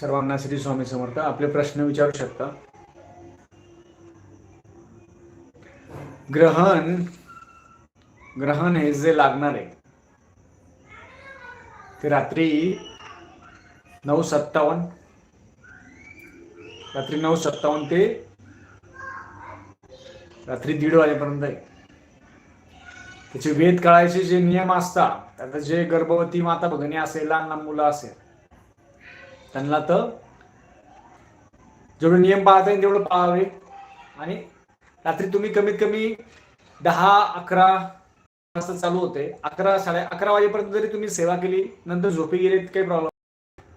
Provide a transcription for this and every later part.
सर्वांना श्री स्वामी समर्थ आपले प्रश्न विचारू शकता? ग्रहण ग्रहण हे जे लागणार आहे ते रात्री नऊ सत्तावन्न रात्री नऊ सत्तावन्न ते रात्री दीड वाजेपर्यंत आहे. त्याचे वेद काळाचे जे नियम असतात आता जे गर्भवती माता भगिनी असेल लहान लहान मुलं असेल त्यांना तर जेवढे नियम पाळता येईल तेवढं पाळावे. आणि रात्री तुम्ही कमीत कमी दहा अकरा वाजता चालू होते. अकरा साडे अकरा वाजेपर्यंत जरी तुम्ही सेवा केली नंतर झोपी गेलीत काही प्रॉब्लेम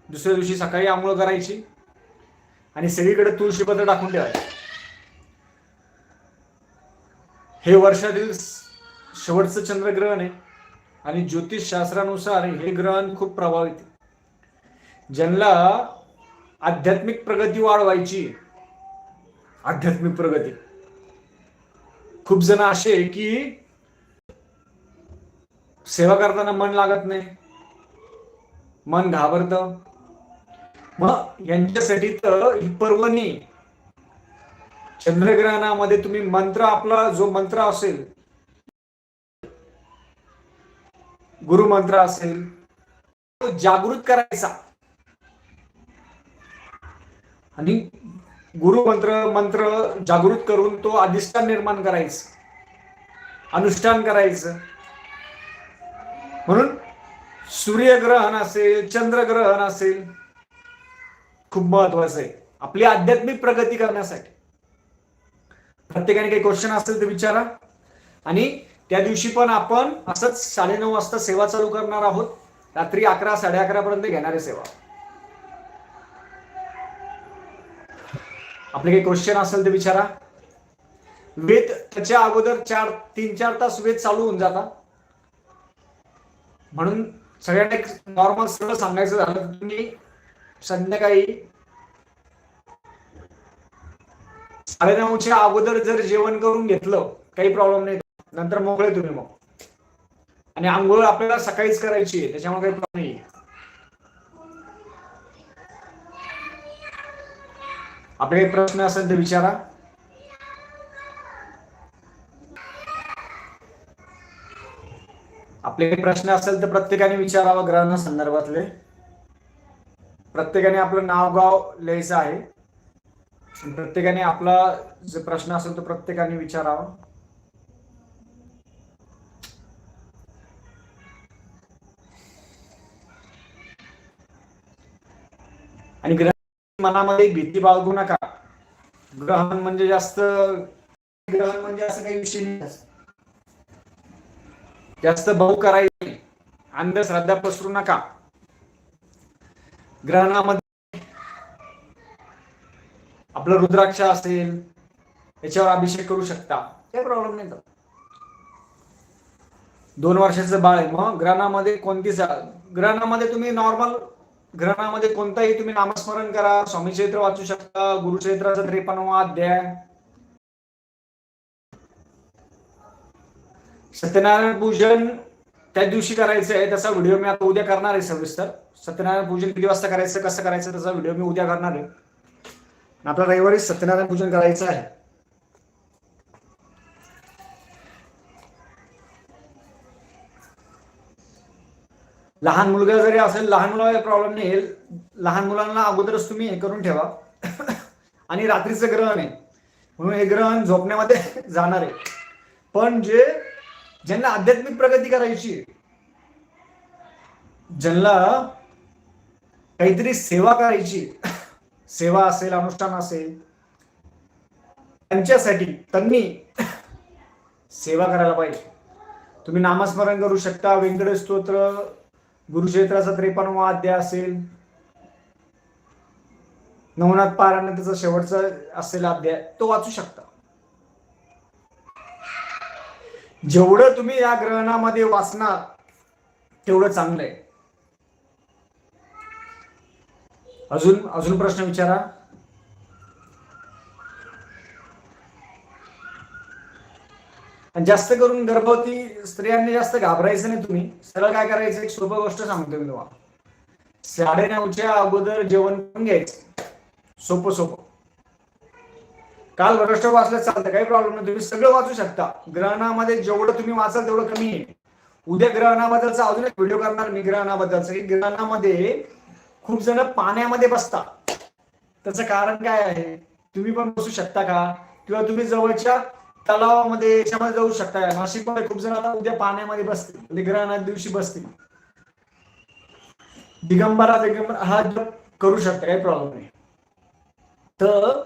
दुसऱ्या दिवशी सकाळी आंघोळ करायची आणि सगळीकडे तुळशीपत्र टाकून ठेवायचं. हे वर्षातील शेवटचं चंद्रग्रहण आहे आणि ज्योतिष शास्त्रानुसार हे ग्रहण खूप प्रभावित आहे. ज्यांना आध्यात्मिक प्रगती वाढवायची आध्यात्मिक प्रगती. खूप जण असे की सेवा करताना मन लागत नाही. मन घाबरत. मग यांच्यासाठी तर ही पर्वणी. चंद्रग्रहणामध्ये तुम्ही मंत्र आपला जो मंत्र असेल गुरुमंत्र असेल तो जागृत करायचा. आणि गुरुमंत्र मंत्र जागृत करून तो अधिष्ठान निर्माण करायचं. अनुष्ठान करायचं. म्हणून सूर्यग्रहण असेल चंद्रग्रहण असेल खूप महत्वाचं आहे. आपली आध्यात्मिक प्रगती करण्यासाठी. प्रत्येकाने काही क्वेश्चन असेल तर विचारा. आणि त्या दिवशी पण आपण असंच साडेनऊ वाजता सेवा चालू करणार आहोत. रात्री अकरा साडे अकरा पर्यंत घेणार सेवा. आपले काही क्वेश्चन असेल तर विचारा. वेद त्याच्या अगोदर चार तीन चार तास वेद चालू होऊन जाता. म्हणून सगळ्यांना एक नॉर्मल सरळ सांगायचं झालं तुम्ही संध्याकाळी साडेनऊच्या अगोदर जर जेवण करून घेतलं काही प्रॉब्लेम नाही. नंतर मोकळे तुम्ही मग. आणि आंघोळ आपल्याला सकाळीच करायची आहे त्याच्यामुळे काही प्रॉब्लेम नाही आपले काही प्रश्न असेल तर विचारा. आपले काही प्रश्न असेल तर प्रत्येकाने विचारावं ग्रहण संदर्भातले. प्रत्येकाने आपलं नाव गाव लिहायचं आहे. प्रत्येकाने आपला जे प्रश्न असेल तो प्रत्येकाने विचारावा. आणि ग्रहण मनामध्ये भीती बाळगू नका. ग्रहण म्हणजे जास्त ग्रहण म्हणजे असं काही विषय नाही. जास्त भाऊ करायचे अंधश्रद्धा पसरू नका. ग्रहणामध्ये आपलं रुद्राक्ष असेल याच्यावर अभिषेक करू शकता. काही प्रॉब्लेम नाही. दोन वर्षाचं बाळ आहे. मग ग्रहणामध्ये कोणती सा- ग्रहणामध्ये तुम्ही नॉर्मल ग्रहणामध्ये कोणताही तुम्ही नामस्मरण करा स्वामी चैत्र वाचू शकता गुरुचरित्राचा त्रेपन्नवा अध्याय. सत्यनारायण पूजन त्या दिवशी करायचं आहे त्याचा व्हिडिओ मी आता उद्या करणार आहे सविस्तर. सत्यनारायण पूजन किती वाजता करायचं कसं करायचं त्याचा व्हिडिओ मी उद्या करणार आहे. आपला रविवारी सत्यनारायण पूजन करायचं आहे. लहान मुलगा जरी असेल लहान मुलाला प्रॉब्लेम नाही. लहान मुलांना अगोदरच तुम्ही हे करून ठेवा. आणि रात्रीचं ग्रहण आहे. म्हणून हे ग्रहण झोपण्यामध्ये जाणार आहे. पण जे ज्यांना आध्यात्मिक प्रगती करायची ज्यांना काहीतरी सेवा करायची सेवा असेल अनुष्ठान असेल त्यांच्यासाठी त्यांनी सेवा करायला पाहिजे. तुम्ही नामस्मरण करू शकता व्यंकटेश स्तोत्र गुरुक्षेत्राचा त्रेपन्नवा अध्याय असेल नवनाथ पारायण त्याचा शेवटचा असेल अध्याय तो वाचू शकता. जेवढं तुम्ही या ग्रहणामध्ये वाचणार तेवढं चांगलं आहे अजून अजून प्रश्न विचारा. आणि जास्त करून गर्भवती स्त्रियांनी जास्त घाबरायचं नाही तुम्ही. सरळ काय करायचं? एक सोपं गोष्ट सांगतो मी तुम्हाला. साडेनऊच्या अगोदर जेवण करून घ्यायचं. सोपं सोपं. काल भ्रष्ट वाचलं चालतं काही प्रॉब्लेम नाही. तुम्ही सगळं वाचू शकता. ग्रहणामध्ये जेवढं तुम्ही वाचाल तेवढं कमी आहे. उद्या ग्रहणाबद्दलचा अजून एक व्हिडिओ करणार मी ग्रहणाबद्दलचा. की ग्रहणामध्ये खूप जण पाण्यामध्ये बसतात. त्याचं कारण काय आहे? तुम्ही पण बसू शकता का? किंवा तुम्ही जवळच्या तलावामध्ये याच्यामध्ये जाऊ शकता नाशिकमध्ये खूप जण आता उद्या पाण्यामध्ये बसतील. म्हणजे निग्रहणा दिवशी बसतील. दिगंबरा दिगंबर हा जप करू शकता काही प्रॉब्लेम नाही. तर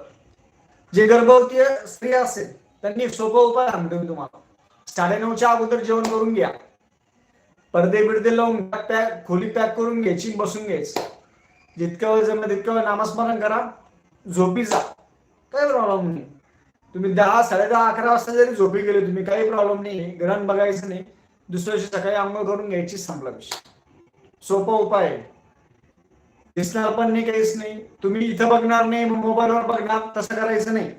जे गर्भवती स्त्री असेल त्यांनी सोपा उपाय सांगतो मी तुम्हाला. साडेनऊच्या अगोदर जेवण करून घ्या. पडदे बिडदे लावून पॅक खोली पॅक करून घ्यायची बसून घ्यायची. जितक्या वेळ जमलं तितक्या वेळ नामस्मरण करा. झोपी जा. काही प्रॉब्लेम नाही. तुम्ही दहा साडे दहा अकरा वाजता जरी झोपी गेले तुम्ही काही प्रॉब्लेम नाही. ग्रहण बघायचं नाही. दुसऱ्या दिवशी सकाळी आंघोळ करून घ्यायची संपला विषय. सोपा उपाय आहे. दिसणार पण नाही काहीच नाही. तुम्ही इथं बघणार नाही मोबाईलवर बघणार तसं करायचं नाही.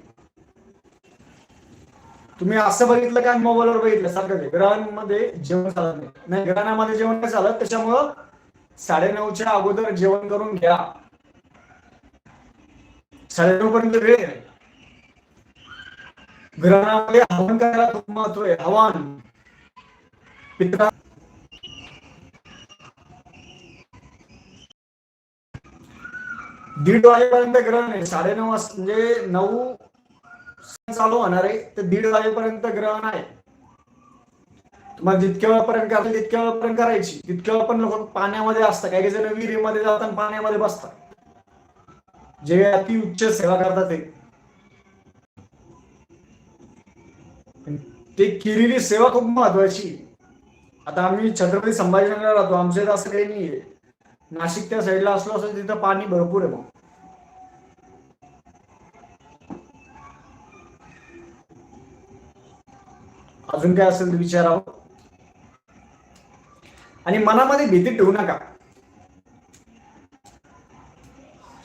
तुम्ही असं बघितलं का मोबाईलवर बघितलं? सारखं ते. ग्रहणमध्ये जेवण चालत नाही. नाही ग्रहणामध्ये जेवण नाही चालत. त्याच्यामुळं साडेनऊच्या अगोदर जेवण करून घ्या. साडेनऊ पर्यंत वेळ आहे. ग्रहणामध्ये हवन करायला खूप महत्त्व आहे. हवन पित्रा दीड वाजेपर्यंत ग्रहण आहे साडेनऊ वाजता म्हणजे नऊ चालू होणार आहे. ते दीड वाजेपर्यंत ग्रहण आहे तुम्हाला जितक्या वेळापर्यंत करायचं तितक्या वेळापर्यंत करायची. तितक्या वेळ पण लोक पाण्यामध्ये असतात. काही जण विहिरीमध्ये जातात पाण्यामध्ये बसतात. जे अति उच्च सेवा करतात ते. ते केलेली सेवा खूप महत्वाची. आता आम्ही छत्रपती संभाजीनगरला राहतो. आमच्या इथं असं काही नाहीये. नाशिक त्या साईडला असलो असं तिथं पाणी भरपूर आहे मग. अजून काय असेल विचारावं? आणि मनामध्ये भीती ठेवू नका.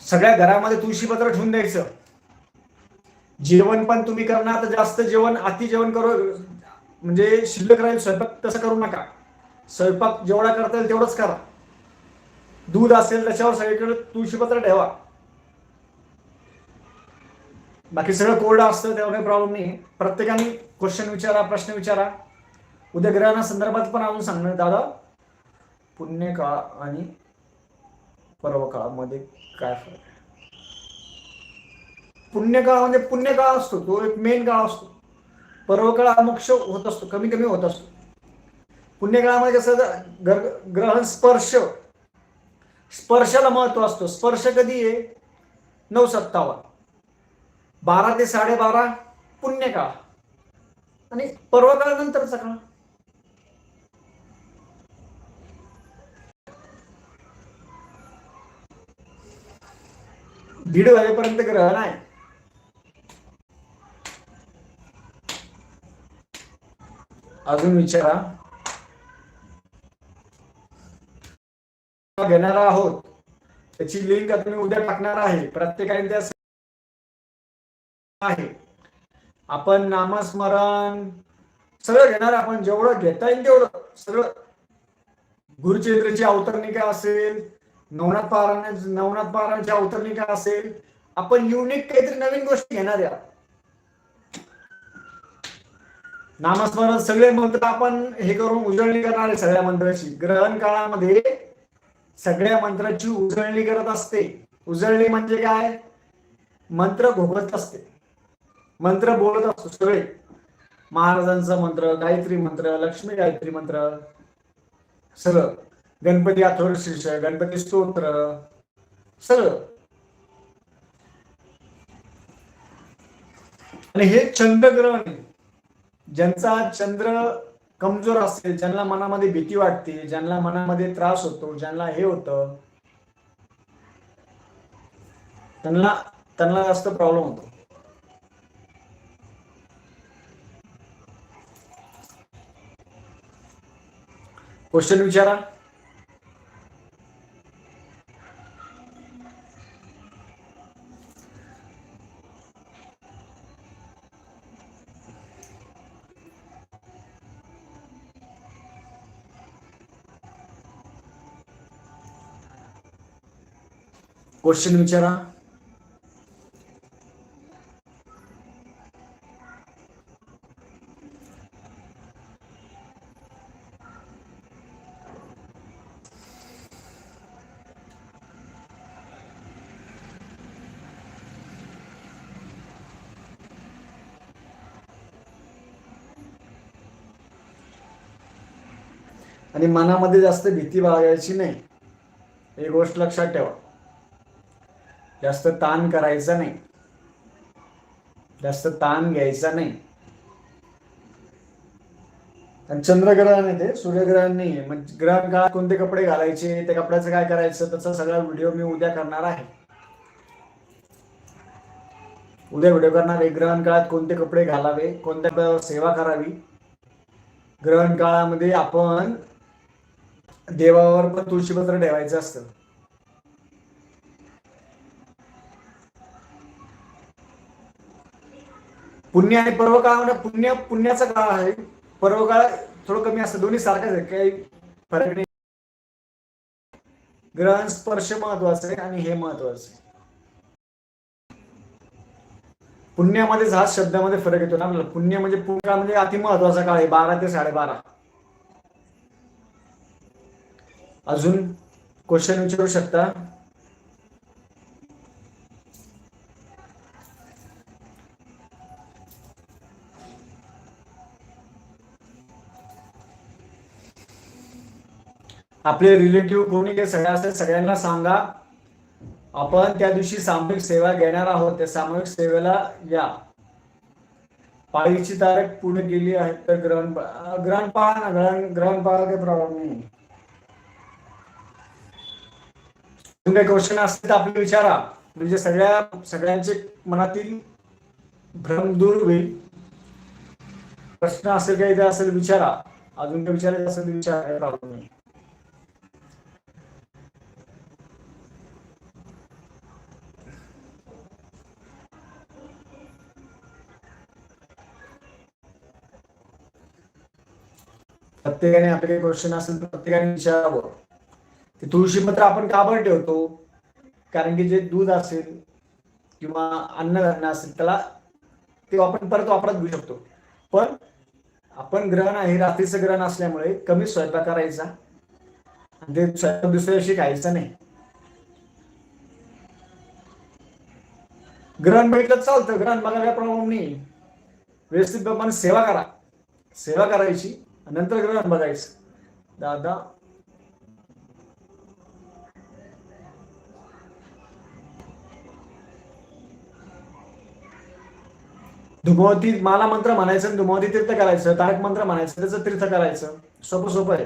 सगळ्या घरामध्ये तुळशीपत्र ठेवून द्यायचं. जेवण पण तुम्ही करणार तर जास्त जेवण अति जेवण करू म्हणजे शिल्लक राहील स्वयंपाक तसं करू नका. स्वयंपाक जेवढा करता येईल तेवढंच करा. दूध असेल त्याच्यावर सगळीकडे तुळशीपत्र ठेवा. बाकी सगळं कोरडं असतं तेव्हा काही प्रॉब्लेम नाही. प्रत्येकाने क्वेश्चन विचारा प्रश्न विचारा. उद्या ग्रहणा संदर्भात पण अजून सांगणार दादा. पुण्यकाळ आणि पर्वकाळामध्ये काय फरक आहे? पुण्यकाळ म्हणजे पुण्यकाळ असतो तो एक मेन काळ असतो. पर्वकाळ हा मोक्ष होत असतो कमी कमी होत असतो. पुण्यकाळामध्ये कसं ग्र- ग्रहण स्पर्श स्पर्शाला महत्त्व असतो. स्पर्श कधी आहे? नऊ सत्तावन्न बारा ते साडेबारा पुण्यकाळ. आणि पर्वकाळानंतरचा काळ. दीड वाजेपर्यंत ग्रहण आहे अजून विचारा. घेणार आहोत. त्याची लिंक आता मी उद्या टाकणार आहे. प्रत्येकाने त्या आहे. आपण नामस्मरण सगळं घेणार आपण. जेवढं घेता येईल तेवढं. सगळं. गुरुचरित्राची अवतरणिका असेल नवनाथ पारायण नवनाथ पारायणची अवतरणिका असेल आपण युनिक काहीतरी नवीन गोष्टी घेणार आहे. नामस्मरण सगळे मंत्र आपण हे करून उजळणी करणार आहे सगळ्या मंत्राची. ग्रहण काळामध्ये सगळ्या मंत्राची उजळणी करत असते. उजळणी म्हणजे काय? मंत्र घोगत असते. मंत्र बोलत असतो सगळे. महाराजांचा मंत्र गायत्री मंत्र लक्ष्मी गायत्री मंत्र सगळं. गणपती आठवड शीर्ष गणपती स्तोत्र सगळं. आणि हे चंद्रग्रहण आहे. ज्यांचा चंद्र कमजोर असेल ज्यांना मनामध्ये भीती वाटते ज्यांना मनामध्ये त्रास होतो ज्यांना हे होतं त्यांना त्यांना जास्त प्रॉब्लेम होतो. क्वेश्चन विचारा. क्वेश्चन विचारा. आणि मनामध्ये जास्त भीती बाळगायची नाही. ही गोष्ट लक्षात ठेवा. जास्त ताण करायचा नाही. जास्त ताण घ्यायचा नाही. आणि चंद्रग्रहण आहे ते सूर्यग्रहण नाही आहे म्हणजे ग्रहण काळात कोणते कपडे घालायचे त्या कपड्याचं काय करायचं त्याचा सगळा व्हिडिओ मी उद्या करणार आहे. उद्या व्हिडिओ करणार आहे. ग्रहण काळात कोणते कपडे घालावे कोणत्या सेवा करावी? ग्रहण काळामध्ये आपण देवावर पण तुळशीपत्र ठेवायचं असतं. पुण्य आणि पर्व काळामध्ये म्हणजे पुण्य पुण्याचा काळ आहे. पर्व काळ थोडं कमी असतं. दोन्ही सारखंच आहे. काही फरक नाही. ग्रहण स्पर्श महत्वाचं आहे आणि हे महत्वाचं आहे. पुण्यामध्ये हा शब्दामध्ये फरक येतो ना आपल्याला. पुण्य म्हणजे पुण्य म्हणजे अति महत्त्वाचा काळ आहे. बारा ते साडेबारा. अजून क्वेश्चन विचारू शकता? आपले रिलेटिव्ह कोणी ते सगळ्या असेल सगळ्यांना सांगा. आपण त्या दिवशी सामूहिक सेवा घेणार आहोत. त्या सामूहिक सेवेला या. पाळीची तारीख पूर्ण गेली आहे तर ग्रहण ग्रहण पाहा ना ग्रहण ग्रहण पाहा काही प्रॉब्लेम नाही. तुम्ही काही क्वेश्चन असतील तर आपले विचारा. म्हणजे सगळ्या सगळ्यांचे मनातील भ्रम दूर होईल. प्रश्न असेल काही ते असेल विचारा. अजून काही विचारायचं असेल विचारा काही प्रॉब्लेम नाही. प्रत्येकाने आपले काही क्वेश्चन असेल तर प्रत्येकाने विचारावं. ते तुळशीपत्र आपण का बरं ठेवतो? कारण की जे दूध असेल किंवा अन्नधान्य असेल त्याला ते आपण परत वापरत घेऊ शकतो. पण आपण ग्रहण आहे रात्रीचं ग्रहण असल्यामुळे कमी स्वयंपाक करायचा. आणि ते स्वयंपाक दुसऱ्या दिवशी खायचा नाही. ग्रहण बघितलं चालतं. ग्रहण बघायला प्रॉब्लेम नाही. व्यवस्थित प्रमाणे सेवा करा. सेवा करायची. नंतर ग्रहण बघायचं दादा. धुमवती माला मंत्र म्हणायचं धुमवती तीर्थ करायचं तारक मंत्र म्हणायचं त्याचं तीर्थ करायचं. सोपं सोपं आहे.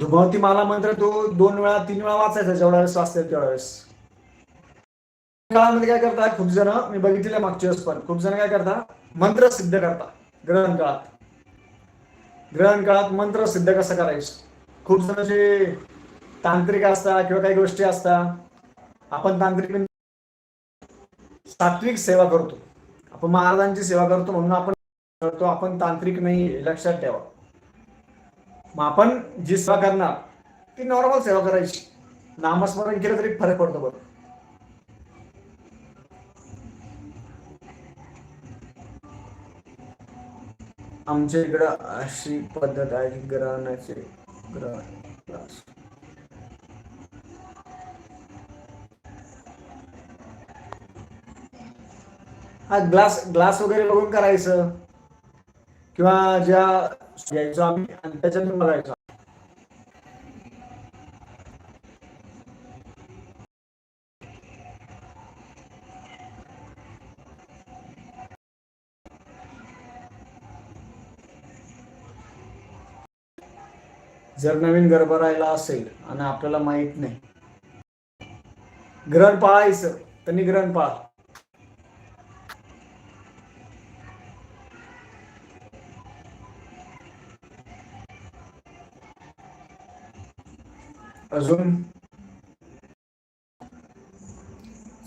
धुमवती माला मंत्र तो दोन वेळा तीन वेळा वाचायचा जेवढा वेळेस वाचते तेवढा वेळेस. काळामध्ये काय करतात खूप जण मी बघितले मागच्या वेळेस पण खूप जण काय करतात मंत्र सिद्ध करता. ग्रहण काळात. ग्रहण काळात मंत्र सिद्ध कसं करायचं? खूप जण जे तांत्रिक असतात किंवा काही गोष्टी असतात. आपण तांत्रिक म्हणजे सात्विक सेवा करतो. आपण महाराजांची सेवा करतो म्हणून आपण करतो आपण तांत्रिक नाही लक्षात ठेवा. मग आपण जी सेवा करणार ती नॉर्मल सेवा करायची. नामस्मरण केलं तरी फरक पडतो बरं. आमच्या इकडं अशी पद्धत आहे की ग्रहणाचे ग्रहण हा ग्लास ग्लास वगैरे बघून करायचं. किंवा ज्या घ्यायचो आम्ही आणि त्याच्यातून बघायचो जर नवीन गर्भ राहिला असेल आणि आपल्याला माहीत नाही. ग्रहण पाळायचं त्यांनी ग्रहण पाळा. अजून?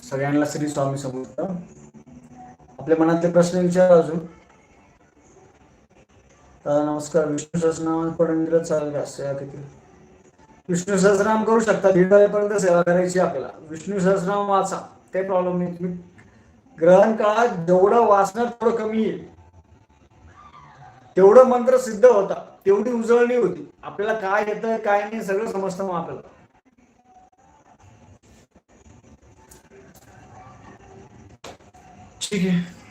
सगळ्यांना श्री स्वामी समजत आपल्या मनातले प्रश्न विचार अजून. नमस्कार. विष्णू सहस्रनाम पण दिलं चालेल सेवा किती? विष्णू सहस्रनाम करू शकता. दीड वाजेपर्यंत सेवा करायची आपल्याला. विष्णू सहस्रनाम वाचा. काही प्रॉब्लेम नाही. तुम्ही ग्रहण काळात जेवढं वाचणार तेवढं कमी येईल. तेवढं मंत्र सिद्ध होता. तेवढी उजळणी होती. आपल्याला काय येतं काय नाही सगळं समजतं मग आपल्याला. ठीक आहे.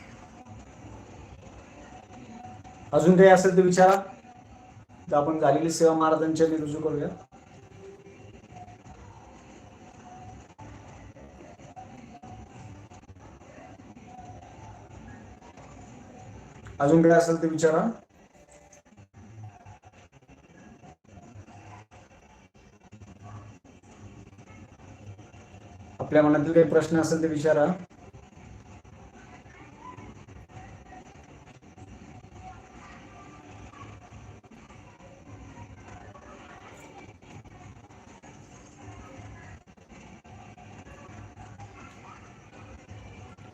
अजून काही असेल तर विचारा. तर आपण झालेली सेवा महाराजांच्या रुजू करूया. अजून काय असेल ते विचारा. आपल्या मनातील काही प्रश्न असेल ते विचारा.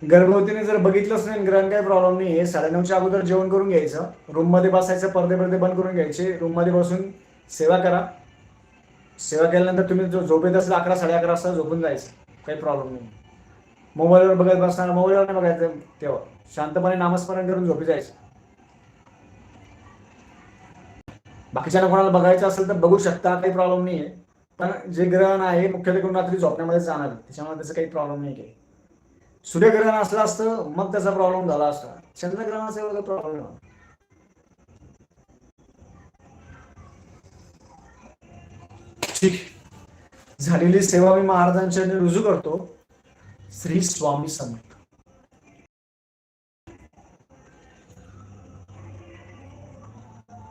गर्भवतीने जर बघितलंच नाही ग्रहण काही प्रॉब्लेम नाही आहे साडेनऊच्या अगोदर जेवण करून घ्यायचं रूममध्ये बसायचं पडदे पडदे बंद करून घ्यायचे रूममध्ये बसून सेवा करा. सेवा केल्यानंतर तुम्ही जो झोपेत असेल अकरा साडे अकरा वाजता झोपून जायचं. काही प्रॉब्लेम नाही मोबाईलवर बघत बसणार मोबाईलवर नाही बघायचं तेव्हा. शांतपणे नामस्मरण करून झोपी जायचं. बाकीच्या कोणाला बघायचं असेल तर बघू शकता काही प्रॉब्लेम नाही आहे पण जे ग्रहण आहे मुख्यत्वे करून रात्री झोपण्यामध्ये जाणार त्याच्यामुळे त्याचं काही प्रॉब्लेम नाही काही सूर्यग्रहण असलं असतं मग त्याचा प्रॉब्लेम झाला असता. चंद्रग्रहणाचा एवढा प्रॉब्लेम ठीक. झालेली सेवा मी महाराजांच्या रुजू करतो. श्री स्वामी समर्थ.